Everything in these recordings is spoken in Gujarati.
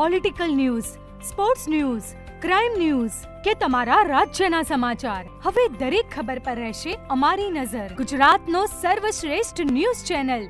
Political news sports news crime news કે તમારા રાજ્યના સમાચાર. હવે દરેક ખબર પર રહેશે અમારી નજર. ગુજરાતનો સર્વશ્રેષ્ઠ ન્યૂઝ ચેનલ.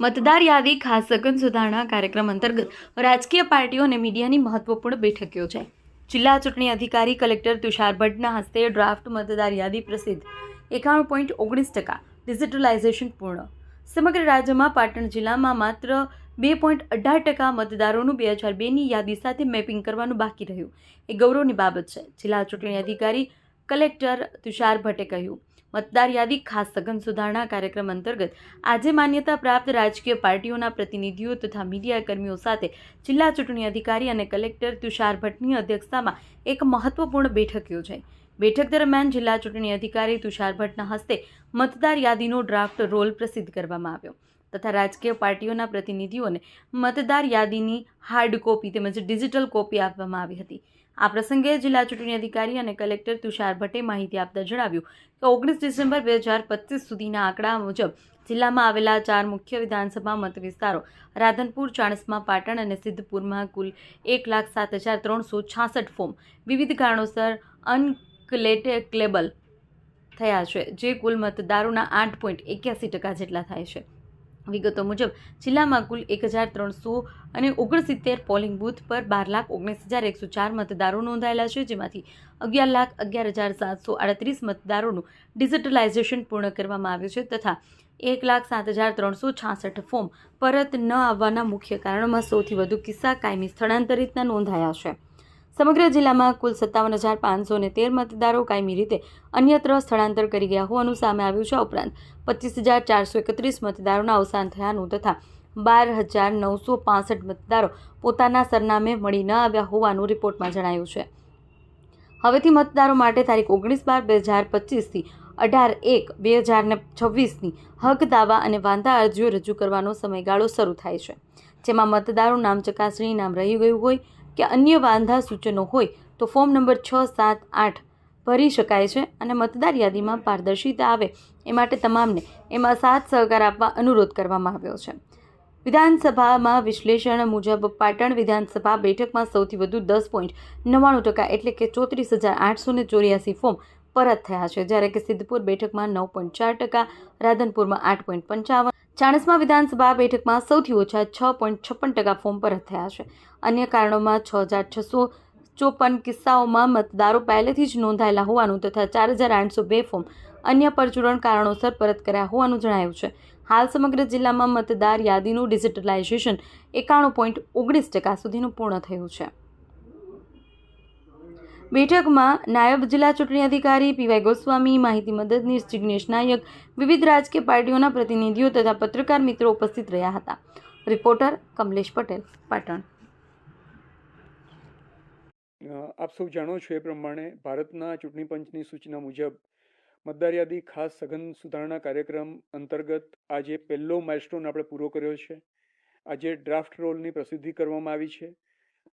મતદાર યાદી, ખાસ સઘન સુધારણા કાર્યક્રમ અંતર્ગત રાજકીય પાર્ટીઓ અને મીડિયાની મહત્વપૂર્ણ બેઠક યોજાઈ જિલ્લા ચૂંટણી અધિકારી કલેક્ટર તુષાર ભટ્ટના હસ્તે ડ્રાફ્ટ મતદાર યાદી પ્રસિદ્ધ. એકાણું પોઈન્ટ ઓગણીસ ટકા. ડિજિટલાઇઝેશન પૂર્ણ. સમગ્ર રાજ્યમાં પાટણ જિલ્લામાં માત્ર બે પોઈન્ટ અઢાર ટકા મતદારોનું બે હજાર બેની યાદી સાથે મેપિંગ કરવાનું બાકી રહ્યું. એ ગૌરવની બાબત છે. જિલ્લા ચૂંટણી અધિકારી કલેક્ટર તુષાર ભટ્ટે કહ્યું, મતદાર યાદી ખાસ સઘન સુધારણા કાર્યક્રમ અંતર્ગત આજે માન્યતા પ્રાપ્ત રાજકીય પાર્ટીઓના પ્રતિનિધિઓ તથા મીડિયા કર્મીઓ સાથે જિલ્લા ચૂંટણી અધિકારી અને કલેક્ટર તુષાર ભટ્ટની અધ્યક્ષતામાં એક મહત્વપૂર્ણ બેઠક યોજાઈ. બેઠક દરમિયાન જિલ્લા ચૂંટણી અધિકારી તુષાર ભટ્ટના હસ્તે મતદાર યાદીનો ડ્રાફ્ટ રોલ પ્રસિદ્ધ કરવામાં આવ્યો તથા રાજકીય પાર્ટીઓના પ્રતિનિધિઓને મતદાર યાદીની હાર્ડ કોપી તેમજ ડિજિટલ કોપી આપવામાં આવી હતી. આ પ્રસંગે જિલ્લા ચૂંટણી અધિકારી અને કલેક્ટર તુષાર ભટ્ટે માહિતી આપતા જણાવ્યું કે ઓગણીસ ડિસેમ્બર બે હજાર પચીસ સુધીના આંકડા મુજબ જિલ્લામાં આવેલા ચાર મુખ્ય વિધાનસભા મત વિસ્તારો રાધનપુર, ચાણસ્મા, પાટણ અને સિદ્ધપુરમાં કુલ એક લાખ સાત હજાર ત્રણસો છાસઠ ફોર્મ. વિવિધ કારણોસર અનક્લેટેક્લેબલ થયા છે, જે કુલ મતદારોના આઠ પોઈન્ટ એક્યાસી ટકા જેટલા થાય છે. વિગતો મુજબ, જિલ્લામાં કુલ એક હજાર ત્રણસો અને ઓગણસિત્તેર પોલિંગ બૂથ પર બાર લાખ ઓગણીસ હજાર એકસો ચાર મતદારો નોંધાયેલા છે, જેમાંથી અગિયાર લાખ અગિયાર હજાર સાતસો આડત્રીસ મતદારોનું ડિજિટલાઇઝેશન પૂર્ણ કરવામાં આવ્યું છે તથા એક લાખ સાત હજાર ત્રણસો છાસઠ ફોર્મ પરત ન આવવાના મુખ્ય કારણોમાં સૌથી વધુ કિસ્સા કાયમી સ્થળાંતરિતના નોંધાયા છે. સમગ્ર જિલ્લામાં કુલ સત્તાવન હજાર પાંચસો ને તેર મતદારો કાયમી રીતે અન્યત્ર સ્થળાંતર કરી ગયા હોવાનું સામે આવ્યું છે. ઉપરાંત પચીસ હજાર ચારસો એકત્રીસ મતદારોના અવસાન થયાનું તથા બાર હજાર નવસો પાસઠ મતદારો પોતાના સરનામે મળી ન આવ્યા હોવાનું રિપોર્ટમાં જણાયું છે. હવેથી મતદારો માટે તારીખ ઓગણીસ બાર બે હજાર પચીસથી અઢાર એક બે હજાર ને છવ્વીસની હક, દાવા અને વાંધા અરજીઓ રજૂ કરવાનો સમયગાળો શરૂ થાય છે. જેમાં મતદારો નામ ચકાસણી, નામ રહી ગયું હોય કે અન્ય વાંધા સૂચનો હોય તો ફોર્મ નંબર છ, સાત, આઠ ભરી શકાય છે અને મતદાર યાદીમાં પારદર્શિતા આવે એ માટે તમામને એમાં સાથ સહકાર આપવા અનુરોધ કરવામાં આવ્યો છે. વિધાનસભામાં વિશ્લેષણ મુજબ પાટણ વિધાનસભા બેઠકમાં સૌથી વધુ દસ પોઈન્ટ નવ્વાણું ટકા એટલે કે ચોત્રીસ હજાર આઠસો ને ચોર્યાસી ફોર્મ પરત થયા છે, જ્યારે કે સિદ્ધપુર બેઠકમાં નવ પોઈન્ટ ચાર ટકા, રાધનપુરમાં આઠ પોઈન્ટ પંચાવન ચાણસ્મા વિધાનસભા બેઠકમાં સૌથી ઓછા છ પોઈન્ટ છપ્પન ટકા ફોર્મ પરત થયા છે. અન્ય કારણોમાં છ હજાર છસો ચોપન કિસ્સાઓમાં મતદારો પહેલેથી જ નોંધાયેલા હોવાનું તથા ચાર હજાર આઠસો બે ફોર્મ અન્ય પરચુરણ કારણોસર પરત કર્યા હોવાનું જણાયું છે. હાલ સમગ્ર જિલ્લામાં મતદાર યાદીનું ડિજિટલાઇઝેશન એકાણું પોઈન્ટ ઓગણીસ ટકા સુધીનું પૂર્ણ થયું છે. બેઠકમાં નાયબ જિલ્લા ચૂંટણી અધિકારી પીવાય ગોસ્વામી, માહિતી મદદનીશ જિગ્નેશ નાયક, વિવિધ રાજકીય પાર્ટીઓના પ્રતિનિધિઓ તથા પત્રકાર મિત્રો ઉપસ્થિત રહ્યા હતા. રિપોર્ટર કમલેશ પટેલ, પાટણ. આપ સૌ જાણો છો એ પ્રમાણે ભારતના ચૂંટણી પંચની સૂચના મુજબ મતદાર યાદી ખાસ સઘન સુધારણા કાર્યક્રમ અંતર્ગત આજે પહેલો માઇલસ્ટોન આપણે પૂરો કર્યો છે. આજે ડ્રાફ્ટ રોલની પ્રસિદ્ધિ કરવામાં આવી છે.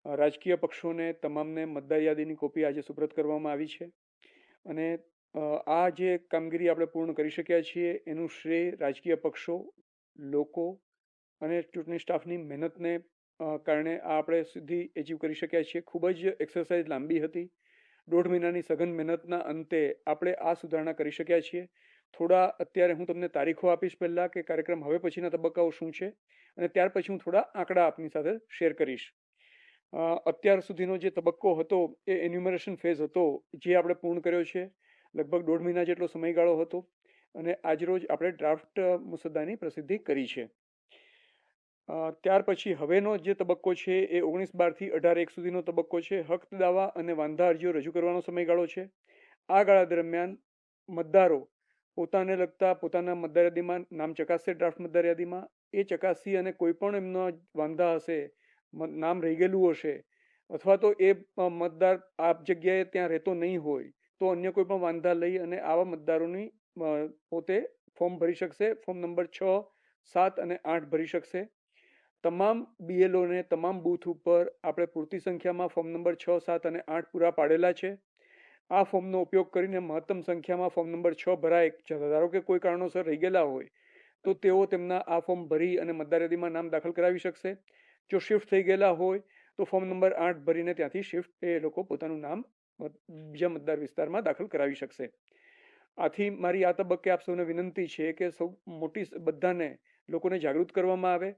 રાજકીય પક્ષોને તમામને મતદાર યાદીની કોપી આજે સુપ્રત કરવામાં આવી છે. અને આ જે કામગીરી આપણે પૂર્ણ કરી શક્યા છીએ, એનું શ્રેય રાજકીય પક્ષો, લોકો અને ચૂંટણી સ્ટાફની મહેનતને કારણે આ આપણે સુધી એચીવ કરી શક્યા છીએ. ખૂબ જ એક્સરસાઇઝ લાંબી હતી. દોઢ મહિનાની સઘન મહેનતના અંતે આપણે આ સુધારણા કરી શક્યા છીએ. થોડા, અત્યારે હું તમને તારીખો આપીશ પહેલાં કે કાર્યક્રમ હવે પછીના તબક્કાઓ શું છે અને ત્યાર પછી હું થોડા આંકડા આપની સાથે શેર કરીશ. અત્યાર સુધીનો જે તબક્કો હતો, એ એન્યુમરેશન ફેઝ હતો, જે આપણે પૂર્ણ કર્યો છે, લગભગ દોઢ મહિના જેટલો સમયગાળો હતો, અને આજરોજ આપણે ડ્રાફ્ટ મુસદ્દાની પ્રસિદ્ધિ કરી છે. ત્યાર પછી હવેનો જે તબક્કો છે, એ ઓગણીસ બારથી અઢાર એક સુધીનો તબક્કો છે. હક દાવા અને વાંધા અરજીઓ રજૂ કરવાનો સમયગાળો છે. આ ગાળા દરમિયાન મતદારો પોતાને લગતા પોતાના મતદાર યાદીમાં નામ ચકાસશે ડ્રાફ્ટ મતદાર યાદીમાં. એ ચકાસી અને કોઈ પણ એમનો વાંધા હશે નામ રહી ગયેલું હશે, અથવા તો એ મતદાર આ જગ્યાએ ત્યાં રહેતો નહીં હોય, તો અન્ય કોઈ પણ વાંધા લઈ અને આવા મતદારોની પોતે ફોર્મ ભરી શકશે, ફોર્મ નંબર છ, સાત અને આઠ ભરી શકશે. તમામ બીએલઓને તમામ બૂથ ઉપર આપણે પૂરતી સંખ્યામાં ફોર્મ નંબર છ, સાત અને આઠ પૂરા પાડેલા છે. આ ફોર્મનો ઉપયોગ કરીને મહત્તમ સંખ્યામાં ફોર્મ નંબર છ ભરાય ધારો કે કોઈ કારણોસર રહી ગયેલા હોય, તો તેઓ તેમના આ ફોર્મ ભરી અને મતદાર યાદીમાં નામ દાખલ કરાવી શકશે. જો શિફ્ટ થઈ ગયેલા હોય, તો ફોર્મ નંબર આઠ ભરીને ત્યાંથી શિફ્ટ એ લોકો પોતાનું નામ બીજા મતદાર વિસ્તારમાં દાખલ કરાવી શકશે. આથી મારી આ તબક્કે આપ સૌને વિનંતી છે કે સૌ મોટી બધાને લોકોને જાગૃત કરવામાં આવે,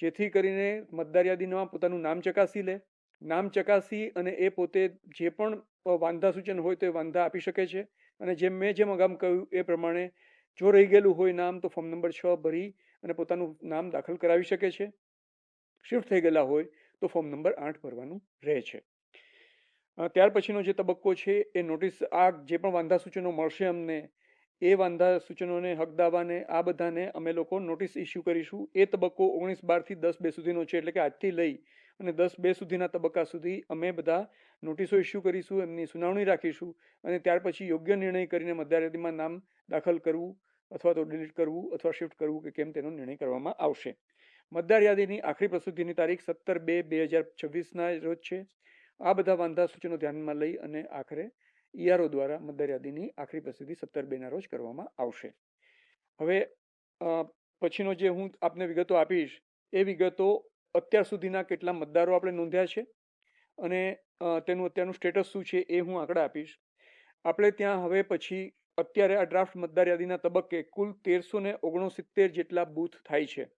જેથી કરીને મતદાર યાદીમાં પોતાનું નામ ચકાસી લે. નામ ચકાસી અને એ પોતે જે પણ વાંધા સૂચન હોય તો એ વાંધા આપી શકે છે. અને જેમ મેં જેમ અગામ કહ્યું એ પ્રમાણે જો રહી ગયેલું હોય નામ, તો ફોર્મ નંબર છ ભરી અને પોતાનું નામ દાખલ કરાવી શકે છે. શિફ્ટ થઈ ગયેલા હોય તો ફોર્મ નંબર આઠ ભરવાનું રહે છે. ત્યાર પછીનો જે તબક્કો છે એ નોટિસ આ જે પણ વાંધા સૂચનો મળશે અમને, એ વાંધા સૂચનોને, હક દાવાને, આ બધાને અમે લોકો નોટિસ ઇસ્યુ કરીશું. એ તબક્કો ઓગણીસ બારથી દસ બે સુધીનો છે એટલે કે આજથી લઈ અને દસ બે સુધીના તબક્કા સુધી અમે બધા નોટિસો ઇસ્યુ કરીશું, એમની સુનાવણી રાખીશું અને ત્યાર પછી યોગ્ય નિર્ણય કરીને મતદાર નામ દાખલ કરવું અથવા તો ડિલીટ કરવું અથવા શિફ્ટ કરવું કે કેમ તેનો નિર્ણય કરવામાં આવશે. મતદાર યાદીની આખરી પ્રસિદ્ધિની તારીખ સત્તર બે બે હજાર છવ્વીસના રોજ છે. આ બધા વાંધા સૂચનો ધ્યાનમાં લઈ અને આખરે ઈઆરઓ દ્વારા મતદાર યાદીની આખરી પ્રસિદ્ધિ સત્તર બેના રોજ કરવામાં આવશે. હવે પછીનો જે હું આપને વિગતો આપીશ, એ વિગતો અત્યાર સુધીના કેટલા મતદારો આપણે નોંધ્યા છે અને તેનું અત્યારનું સ્ટેટસ શું છે એ હું આંકડા આપીશ. આપણે ત્યાં હવે પછી અત્યારે આ ડ્રાફ્ટ મતદાર યાદીના તબક્કે કુલ તેરસો ને ઓગણસિત્તેર જેટલા બૂથ થાય છે.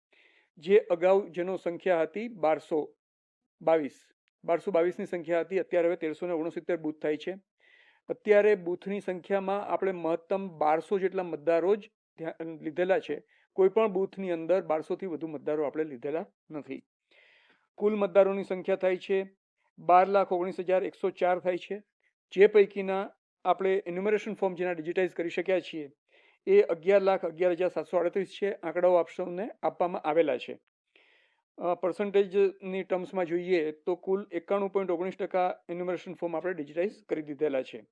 જે અગાઉ જેનો સંખ્યા હતી બારસો બાવીસ. બારસો બાવીસની સંખ્યા હતી, અત્યારે હવે તેરસો ને ઓગણસિત્તેર બૂથ થાય છે. અત્યારે બૂથની સંખ્યામાં આપણે મહત્તમ બારસો જેટલા મતદારો જ લીધેલા છે. કોઈ પણ બૂથની અંદર બારસોથી વધુ મતદારો આપણે લીધેલા નથી. કુલ મતદારોની સંખ્યા થાય છે બાર લાખ ઓગણીસ હજાર એકસો ચાર થાય છે. જે પૈકીના આપણે એન્યુમરેશન ફોર્મ જેના ડિજિટાઇઝ કરી શક્યા છીએ એ અગિયાર લાખ અગિયાર હજાર સાતસો અડત્રીસ છે. આંકડાઓ આપ સૌને આપવામાં આવેલા છે. પર્સન્ટેજની ટર્મ્સમાં જોઈએ તો કુલ એકાણું પોઈન્ટ ઓગણીસ ટકા એન્યુમરેશન ફોર્મ આપણે ડિજિટાઇઝ કરી દીધેલા છે.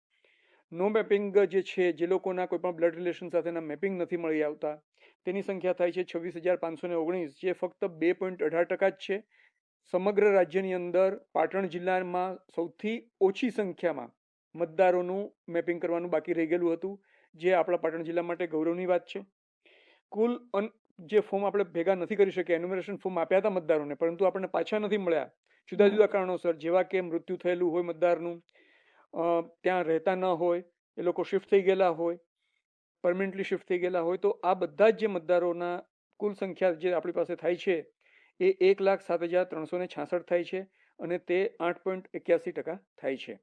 નો મેપિંગ જે છે, જે લોકોના કોઈપણ બ્લડ રિલેશન સાથેના મેપિંગ નથી મળી આવતા, તેની સંખ્યા થાય છે છવ્વીસ હજાર પાંચસો ને ઓગણીસ, જે ફક્ત બે પોઈન્ટ અઢાર ટકા જ છે. સમગ્ર રાજ્યની અંદર પાટણ જિલ્લામાં સૌથી ઓછી સંખ્યામાં મતદારોનું મેપિંગ કરવાનું બાકી રહી ગયેલું હતું. જે આપણા પાટણ જિલ્લા માટે ગૌરવની વાત છે. કુલ અન, જે ફોર્મ આપણે ભેગા નથી કરી શક્યા એન્યુમરેશન ફોર્મ આપ્યા હતા મતદારોને, પરંતુ આપણને પાછા નથી મળ્યા. જુદા જુદા કારણોસર, જેવા કે મૃત્યુ થયેલું હોય મતદારનું ત્યાં રહેતા ન હોય, એ લોકો શિફ્ટ થઈ ગયેલા હોય પરમનન્ટલી શિફ્ટ થઈ ગયેલા હોય, તો આ બધા જ જે મતદારોના કુલ સંખ્યા જે આપણી પાસે થાય છે, એ એક લાખ સાત હજાર ત્રણસો ને છાસઠ થાય છે અને તે આઠ પોઈન્ટ એક્યાસી ટકા થાય છે.